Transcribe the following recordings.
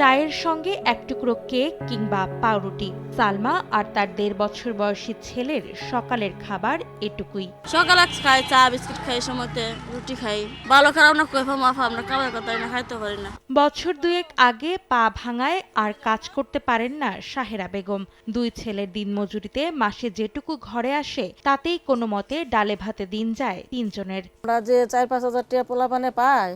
চায়ের সঙ্গে এক টুকরো কেক কিংবা পাউরুটি। সালমা আর তার দেড় বছর বয়সী ছেলের সকালের খাবার এটুকুই। সকালে খাই চা বিস্কিট খাই সময়তে রুটি খাই। ভালো খারাপ না কইফা মাফা আমরা খাবার কথা না খাইতে পারি না। বছর দুয়েক আগে পা ভাঙায় আর কাজ করতে পারেন না সাহেরা বেগম। দুই ছেলের দিনমজুরিতে মাসে যেটুকু ঘরে আসে তাতেই কোনো মতে ডালে ভাতে দিন যায় তিনজনের। আমরা যে চার পাঁচ হাজার টাকা পোলাপানে পাই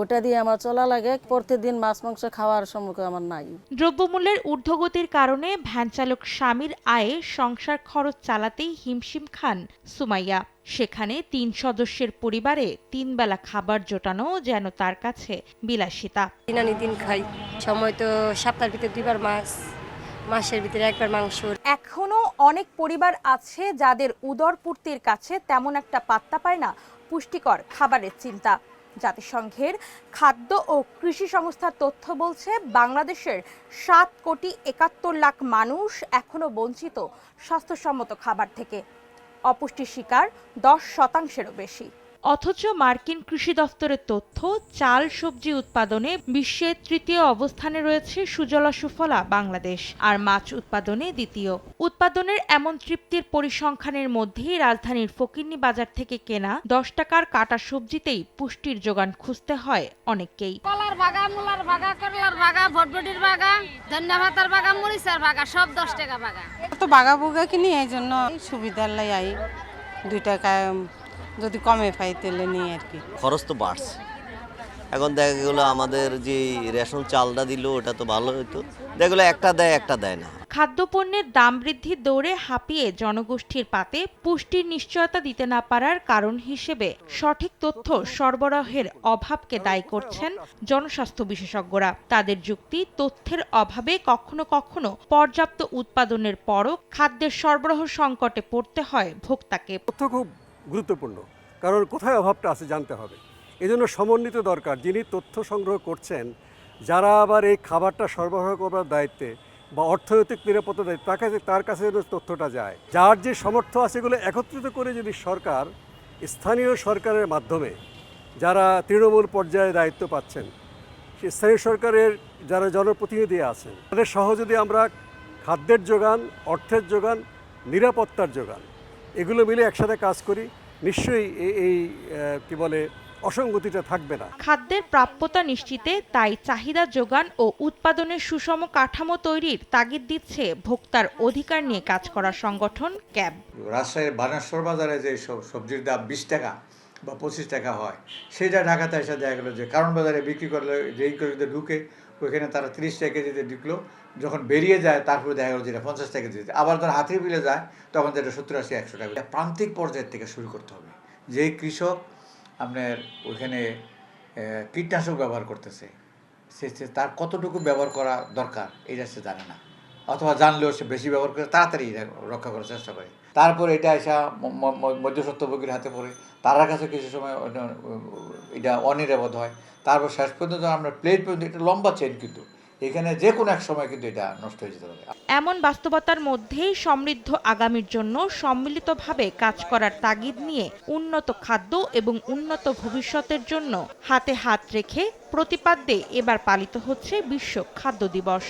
ওটা দিয়ে আমার চলা লাগে। প্রতিদিন মাছ মাংস খাওয়ার সম্মুখে আমার নাই। দ্রব্যমূল্যের ঊর্ধ্বগতির কারণে ভ্যান চালক স্বামীর আয়ে সংসার খরচ চালাতেই হিমশিম খান সুমাইয়া। সেখানে তিন সদস্যের পরিবারে তিন বেলা খাবার জোটানো যেন তার কাছে বিলাসিতা। দিন আনি দিন খাই। সময় তো সপ্তাহের ভিতরে দুইবার মাছ মাসের ভিতরে একবার মাংস। এখনও অনেক পরিবার আছে যাদের উদরপূর্তির কাছে তেমন একটা পাত্তা পায় না। পুষ্টিকর খাবারের চিন্তা। জাতিসংঘের খাদ্য ও কৃষি সংস্থার তথ্য বলছে, বাংলাদেশের সাত কোটি একাত্তর লাখ মানুষ এখনও বঞ্চিত স্বাস্থ্যসম্মত খাবার থেকে। অপুষ্টির শিকার দশ শতাংশেরও বেশি। অথচ মার্কিন কৃষি দফতরের তথ্য চাল সবজি উৎপাদনে বিশ্বে তৃতীয় অবস্থানে রয়েছে সুজলা সুফলা বাংলাদেশ আর মাছ উৎপাদনে দ্বিতীয়। উৎপাদনের এমন তৃপ্তির পরিসংখ্যানের মধ্যেই রাজধানীর ফকিন্নি বাজার থেকে কেনা দশ টাকার কাটা সবজিতেই পুষ্টির যোগান খুঁজতে হয় অনেককেই। কলার বাগা মূলার বাগা করলার বাগা ভটভটির বাগা বাগা মরিচের বাগা সব দশ টাকা বাগা তো বাগা বুগা কিনি এই জন্য সুবিধার লাই আই। দুই টাকা যদি কমে পাই তাহলে নিই আর কি। খরচ তো বাড়ছে। এখন দেখা গেলো আমাদের যে রেশন চালটা দিল ওটা তো ভালো হতো দেখা গেলো একটা দেয় একটা দেয় না। খাদ্যপণ্যের দাম বৃদ্ধির দৌড়ে হাঁপিয়ে জনগোষ্ঠীর পাতে পুষ্টির নিশ্চয়তা দিতে না পারার কারণ হিসেবে সঠিক তথ্য সরবরাহের অভাবকে দায়ী করছেন জনস্বাস্থ্য বিশেষজ্ঞরা। তাদের যুক্তি তথ্যের অভাবে কখনো কখনো পর্যাপ্ত উৎপাদনের পরও খাদ্যের সরবরাহ সংকটে পড়তে হয় ভোক্তাকে। তথ্য খুব গুরুত্বপূর্ণ। কারণ কোথায় অভাবটা আছে জানতে হবে। এজন্য সমন্বিত দরকার যিনি তথ্য সংগ্রহ করছেন, যারা আবার এই খাবারটা সরবরাহ করার দায়িত্বে বা অর্থনৈতিক নিরাপত্তা দায়িত্ব, তার কাছে তার কাছে যেন তথ্যটা যায়। যার যে সামর্থ্য আছে এগুলো একত্রিত করে যদি সরকার, স্থানীয় সরকারের মাধ্যমে যারা তৃণমূল পর্যায়ে দায়িত্ব পাচ্ছেন, সে স্থানীয় সরকারের যারা জনপ্রতিনিধি আছেন, তাদের সহ যদি আমরা খাদ্যের যোগান, অর্থের যোগান, নিরাপত্তার যোগান, এগুলো মিলে একসাথে কাজ করি নিশ্চয়ই এই- কি বলে অসঙ্গতিটা থাকবে না। খাদ্যের প্রাপ্যতা নিশ্চিতে তাই চাহিদা যোগান ও উৎপাদনের সুষম কাঠামো তৈরির তাগিদ দিচ্ছে ভোক্তার অধিকার নিয়ে কাজ করা সংগঠন ক্যাব। রাজশাহীর বানেশ্বর বাজারে যে সব সবজির দাম বিশ টাকা বা পঁচিশ টাকা হয়। সেটা ঢাকাতে এসে দেখা গেলো যে কারণ বাজারে বিক্রি করলে যেই করে ঢুকে, ওইখানে তারা তিরিশ টাকা কেজিতে ঢুকলো। যখন বেরিয়ে যায়, তারপরে দেখা গেলো যেটা পঞ্চাশ টাকা দিতে আবার যখন হাতির বিলে যায়, তখন যেটা সত্তর আশি, একশো টাকা। প্রান্তিক পর্যায়ের থেকে শুরু করতে হবে। যে কৃষক আপনার ওইখানে কীটনাশক ব্যবহার করতেছে সে তার কতটুকু ব্যবহার করা দরকার, এটা সে জানে না। অথবা জানলেও সে বেশি ব্যবহার করে তাড়াতাড়ি রক্ষা করার চেষ্টা করে। তারপর এটা এসা মধ্যস্বত্বভোগীর হাতে পড়ে। তার কাছে কিছু সময় এটা অনিরাপদ হয়। তারপর শেষ পর্যন্ত আমরা প্লেট পর্যন্ত, এটা লম্বা চেন কিন্তু। এখানে যে কোনো এক সময় কিন্তু এটা নষ্ট হয়ে যেতে পারে। এমন বাস্তবতার মধ্যেই সমৃদ্ধ আগামীর জন্য সম্মিলিতভাবে কাজ করার তাগিদ নিয়ে উন্নত খাদ্য এবং উন্নত ভবিষ্যতের জন্য হাতে হাত রেখে প্রতিপাদ্যে এবার পালিত হচ্ছে বিশ্ব খাদ্য দিবস।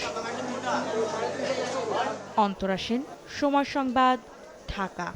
অন্তরা সেন সময় সংবাদ ঢাকা।